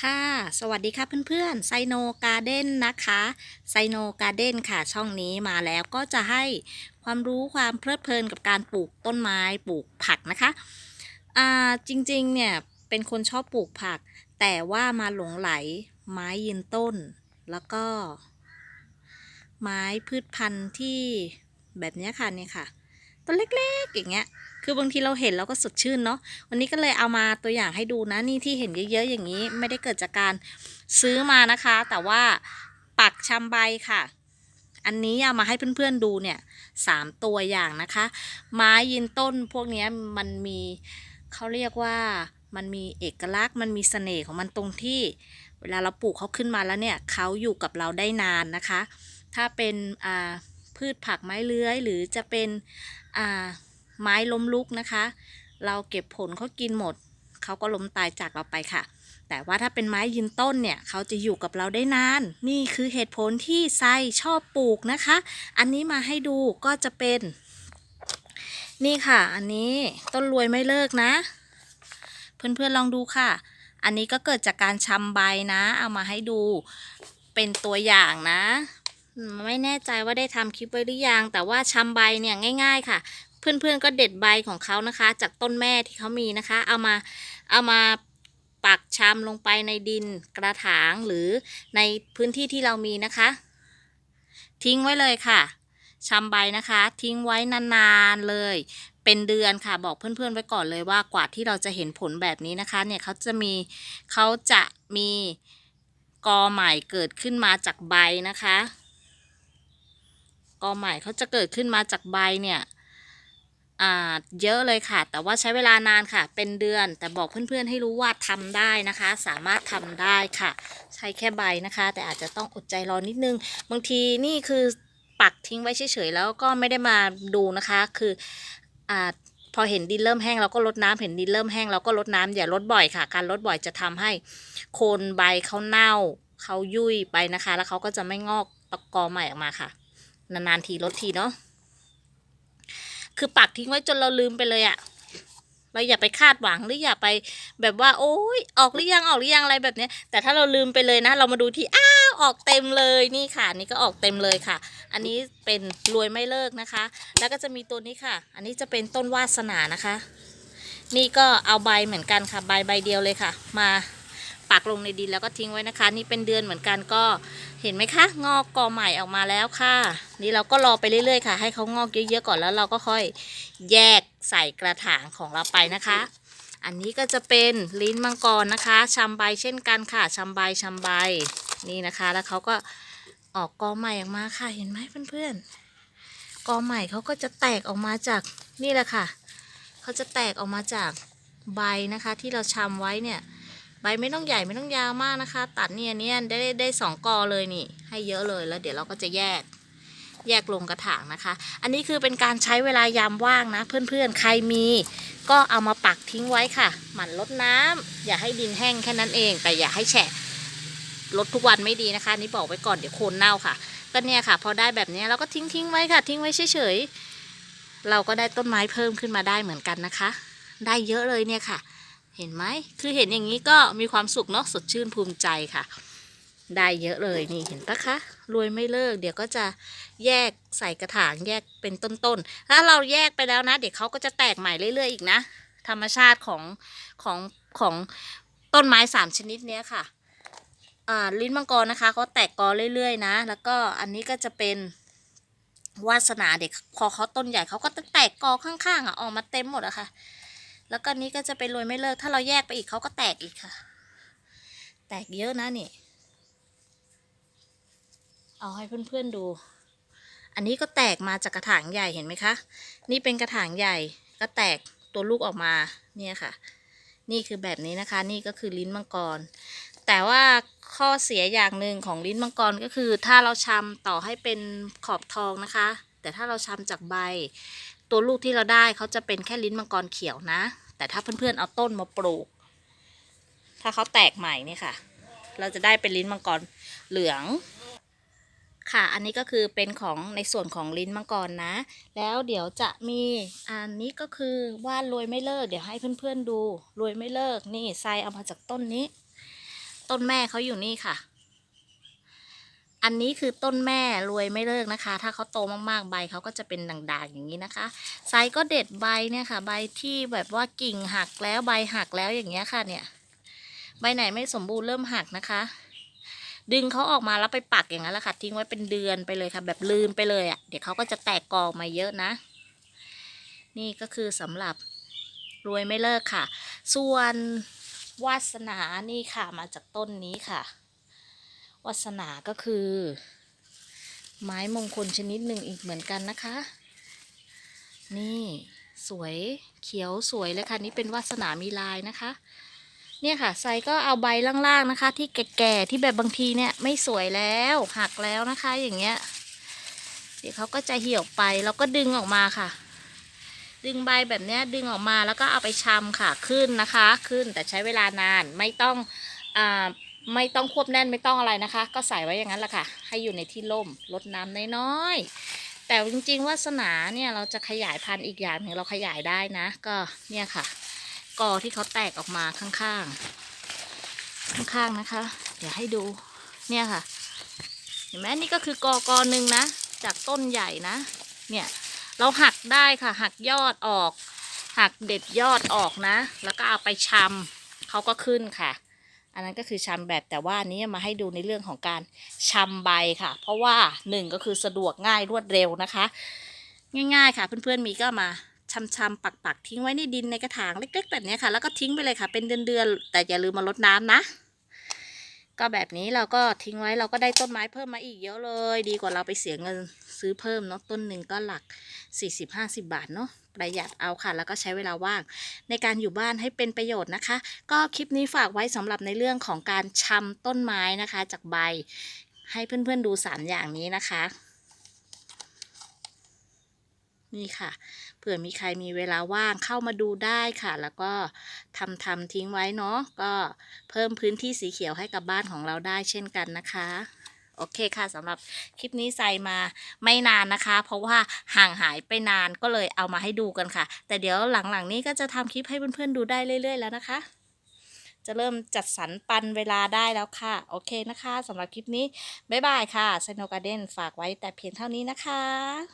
ค่ะ สวัสดีค่ะเพื่อนๆไซโนการ์เด้นนะคะไซโนการ์เด้นค่ะช่องนี้มาแล้วก็จะให้ความรู้ความเพลิดเพลินกับการปลูกต้นไม้ปลูกผักนะคะอ่าจริงๆเนี่ยเป็นคนชอบปลูกผัก แต่ว่ามาหลงไหลไม้ยืนต้น แล้วก็ ไม้พืชพันธุ์ที่แบบนี้ค่ะเนี่ยค่ะ ต้นเล็กๆอย่างเงี้ย คือบางทีเราเห็นเราก็สดชื่นเนาะ วันนี้ก็เลยเอามาตัวอย่างให้ดูนะ นี่ที่เห็นเยอะๆอย่างนี้ ไม่ได้เกิดจากการซื้อมานะคะ แต่ว่าปักชำใบค่ะ อันนี้เอามาให้เพื่อนๆดูเนี่ยสามตัวอย่างนะคะ ไม้ยืนต้นพวกนี้มันมีเขาเรียกว่ามันมีเอกลักษณ์ มันมีเสน่ห์ของมันตรงที่ เวลาเราปลูกเขาขึ้นมาแล้วเนี่ยเขาอยู่กับเราได้นานนะคะ ถ้าเป็นอ่า พืชผักไม้เลื้อย หรือจะเป็นไม้ล้มลุกนะคะ เราเก็บผลเขากินหมด เขาก็ล้มตายจากเราไปค่ะ แต่ว่าถ้าเป็นไม้ยืนต้นเนี่ยเขาจะอยู่กับเราได้นาน นี่คือเหตุผลที่ไซชอบปลูกนะคะ อันนี้มาให้ดูก็จะเป็น นี่ค่ะ อันนี้ต้นรวยไม่เลิกนะ เพื่อนๆลองดูค่ะ อันนี้ก็เกิดจากการชำใบนะ เอามาให้ดูเป็นตัวอย่างนะ ไม่แน่ใจว่าได้ทำคลิปไว้หรือยัง แต่ว่าชำใบเนี่ยง่าย ๆ ค่ะ เพื่อนๆก็เด็ดใบของเขานะคะ จากต้นแม่ที่เขามีนะคะ เอามาเอามาปักชำลงไปในดินกระถางหรือในพื้นที่ที่เรามีนะคะ ทิ้งไว้เลยค่ะชำใบนะคะ ทิ้งไว้นานๆเลย เป็นเดือนค่ะ บอกเพื่อนๆไว้ก่อนเลยว่ากว่าที่เราจะเห็นผลแบบนี้นะคะ เนี่ยเขาจะมีเขาจะมีกอใหม่เกิดขึ้นมาจากใบนะคะ กอใหม่เขาจะเกิดขึ้นมาจากใบเนี่ยเยอะเลยค่ะ แต่ว่าใช้เวลานานค่ะ เป็นเดือน แต่บอกเพื่อนๆให้รู้ว่าทำได้นะคะ สามารถทำได้ค่ะ ใช้แค่ใบนะคะ แต่อาจจะต้องอดใจรอนิดนึง บางทีนี่คือปักทิ้งไว้เฉยๆแล้วก็ไม่ได้มาดูนะคะ คืออพอเห็นดินเริ่มแห้งเราก็ลดน้ำเห็นดินเริ่มแห้งเราก็ลดน้ำอย่าลดบ่อยค่ะ การลดบ่อยจะทำให้โคนใบเขาเน่าเขายุ่ยไปนะคะ แล้วเขาก็จะไม่งอกตะกอใหม่ออกมาค่ะ นานๆทีลดทีเนาะคือปักทิ้งไว้จนเราลืมไปเลยอะเราอย่าไปคาดหวังหรืออย่าไปแบบว่า โอ้ยออกหรือยังออกหรือยังอะไรแบบเนี้ยแต่ถ้าเราลืมไปเลยนะ เรามาดูที่อ้าวออกเต็มเลยนี่ค่ะนี่ก็ออกเต็มเลยค่ะ อันนี้เป็นรวยไม่เลิกนะคะ แล้วก็จะมีตัวนี้ค่ะ อันนี้จะเป็นต้นวาสนานะคะ นี่ก็เอาใบเหมือนกันค่ะ ใบใบเดียวเลยค่ะ มา ปักลงในดินแล้วก็ทิ้งไว้นะคะ นี่เป็นเดือนเหมือนกันก็เห็นไหมคะ งอกกอใหม่ออกมาแล้วค่ะ นี่เราก็รอไปเรื่อยๆค่ะ ให้เขางอกเยอะๆก่อนแล้วเราก็ค่อยแยกใส่กระถางของเราไปนะคะ อันนี้ก็จะเป็นลิ้นมังกรนะคะชำใบเช่นกันค่ะชำใบชำใบนี่นะคะ แล้วเขาก็ออกกอใหม่ออกมาค่ะ เห็นไหมเพื่อนๆกอใหม่เขาก็จะแตกออกมาจากนี่แหละค่ะเขาจะแตกออกมาจากใบนะคะ ที่เราชำไว้เนี่ย ใบไม่ต้องใหญ่ไม่ต้องยาวมากนะคะ ตัดเนี่ยเนี่ยได้ได้สองกอเลยนี่ ให้เยอะเลยแล้วเดี๋ยวเราก็จะแยก แยกลงกระถางนะคะ อันนี้คือเป็นการใช้เวลายามว่างนะ เพื่อนๆ ใครมี ก็เอามาปักทิ้งไว้ค่ะ หมั่นลดน้ำอย่าให้ดินแห้งแค่นั้นเอง แต่อย่าให้แฉะลดทุกวันไม่ดีนะคะนี่บอกไว้ก่อนเดี๋ยวโคนเน่าค่ะก็เนี่ยค่ะ พอได้แบบนี้เราก็ทิ้งทิ้งไว้ค่ะ ทิ้งไว้เฉยๆเราก็ได้ต้นไม้เพิ่มขึ้นมาได้เหมือนกันนะคะ ได้เยอะเลยเนี่ยค่ะ เห็นไหมคือเห็นอย่างนี้ก็มีความสุขเนาะสดชื่นภูมิใจค่ะ ได้เยอะเลยนี่เห็นปะคะรวยไม่เลิก เดี๋ยวก็จะแยกใส่กระถางแยกเป็นต้นๆถ้าเราแยกไปแล้วนะ เดี๋ยวเขาก็จะแตกใหม่เรื่อยๆอีกนะ ธรรมชาติของของของต้นไม้สามชนิดเนี้ยค่ะอ่าลิ้นมังกรนะคะเขาแตกกอเรื่อยๆนะ แล้วก็อันนี้ก็จะเป็นวาสนาเด็กพอเขาต้นใหญ่เขาก็จะแตกกอข้างๆอะออกมาเต็มหมดอะค่ะ แล้วก็นี้ก็จะเป็นรวยไม่เลิก ถ้าเราแยกไปอีกเขาก็แตกอีกค่ะ แตกเยอะนะนี่ เอาให้เพื่อนๆดู อันนี้ก็แตกมาจากกระถางใหญ่เห็นไหมคะ นี่เป็นกระถางใหญ่ก็แตกตัวลูกออกมาเนี่ยค่ะ นี่คือแบบนี้นะคะ นี่ก็คือลิ้นมังกร แต่ว่าข้อเสียอย่างหนึ่งของลิ้นมังกรก็คือ ถ้าเราชำต่อให้เป็นขอบทองนะคะ แต่ถ้าเราชำจากใบ ตัวลูกที่เราได้เขาจะเป็นแค่ลิ้นมังกรเขียวนะ แต่ถ้าเพื่อนๆเอาต้นมาปลูก ถ้าเขาแตกใหม่นี่ค่ะ เราจะได้เป็นลิ้นมังกรเหลืองค่ะ อันนี้ก็คือเป็นของในส่วนของลิ้นมังกรนะ แล้วเดี๋ยวจะมีอันนี้ก็คือว่านรวยไม่เลิก เดี๋ยวให้เพื่อนๆดูรวยไม่เลิก นี่ไซเอามาจากต้นนี้ ต้นแม่เขาอยู่นี่ค่ะ อันนี้คือต้นแม่รวยไม่เลิกนะคะ ถ้าเขาโตมากๆใบเขาก็จะเป็นด่างๆอย่างนี้นะคะไซก็เด็ดใบเนี่ยค่ะ ใบที่แบบว่ากิ่งหักแล้วใบหักแล้วอย่างเงี้ยค่ะเนี่ย ใบไหนไม่สมบูรณ์เริ่มหักนะคะ ดึงเขาออกมาแล้วไปปักอย่างนั้นแหละค่ะ ทิ้งไว้เป็นเดือนไปเลยค่ะ แบบลืมไปเลยอะ่ะเดี๋ยวเขาก็จะแตกกอมาเยอะนะ นี่ก็คือสำหรับรวยไม่เลิกค่ะ ส่วนวาสนานี่ค่ะมาจากต้นนี้ค่ะ วาสนาก็คือ ไม้มงคลชนิดหนึ่งอีกเหมือนกันนะคะ นี่สวยเขียวสวยเลยค่ะ นี่เป็นวาสนามีลายนะคะ เนี่ยค่ะไซก็เอาใบล่างๆนะคะ ที่แก่ๆที่แบบบางทีเนี่ยไม่สวยแล้วหักแล้วนะคะอย่างเงี้ย เดี๋ยวเขาก็จะเหี่ยวไปแล้วก็ดึงออกมาค่ะ ดึงใบแบบเนี้ยดึงออกมาแล้วก็เอาไปชำค่ะขึ้นนะคะ ขึ้นแต่ใช้เวลานานไม่ต้องอ่า ไม่ต้องควบแน่นไม่ต้องอะไรนะคะ ก็ใส่ไว้อย่างนั้นแหละค่ะ ให้อยู่ในที่ร่มลดน้ำน้อยๆแต่จริงๆวาสนาเนี่ยเราจะขยายพันธุ์อีกอย่างหนึ่งเราขยายได้นะ ก็เนี่ยค่ะ กอที่เขาแตกออกมาข้างๆ ข้างๆนะคะ เดี๋ยวให้ดูเนี่ยค่ะ เห็นไหมนี่ก็คือกอกอหนึ่งนะ จากต้นใหญ่นะ เนี่ยเราหักได้ค่ะ หักยอดออก หักเด็ดยอดออกนะ แล้วก็เอาไปชำเขาก็ขึ้นค่ะ อันนั้นก็คือชำแบบแต่ว่าอันนี้มาให้ดูในเรื่องของการชำใบค่ะ เพราะว่าหนึ่งก็คือสะดวกง่ายรวดเร็วนะคะ ง่ายๆค่ะ เพื่อนๆมีก็มาชำๆปักๆทิ้งไว้ในดินในกระถางเล็กๆแบบนี้ค่ะ แล้วก็ทิ้งไปเลยค่ะเป็นเดือนๆแต่อย่าลืมมาลดน้ำนะ ก็แบบนี้เราก็ทิ้งไว้เราก็ได้ต้นไม้เพิ่มมาอีกเยอะเลย ดีกว่าเราไปเสียเงินซื้อเพิ่มเนาะต้นหนึ่งก็หลัก 40-50 บาทเนาะประหยัดเอาค่ะ แล้วก็ใช้เวลาว่าง ในการอยู่บ้านให้เป็นประโยชน์นะคะ ก็คลิปนี้ฝากไว้สำหรับในเรื่องของการชำต้นไม้นะคะ จากใบ ให้เพื่อนๆดู 3 อย่างนี้นะคะ นี่ค่ะ เผื่อมีใครมีเวลาว่างเข้ามาดูได้ค่ะ แล้วก็ทำทำทิ้งไว้เนาะก็เพิ่มพื้นที่สีเขียวให้กับบ้านของเราได้เช่นกันนะคะโอเคค่ะสำหรับคลิปนี้ใส่มาไม่นานนะคะ เพราะว่าห่างหายไปนานก็เลยเอามาให้ดูกันค่ะ แต่เดี๋ยวหลังๆนี้ก็จะทำคลิปให้เพื่อนๆดูได้เรื่อย ๆ แล้วนะคะ จะเริ่มจัดสรรปันเวลาได้แล้วค่ะ โอเคนะคะสำหรับคลิปนี้ บ๊ายบายค่ะไซโนการ์เดนฝากไว้แต่เพียงเท่านี้นะคะ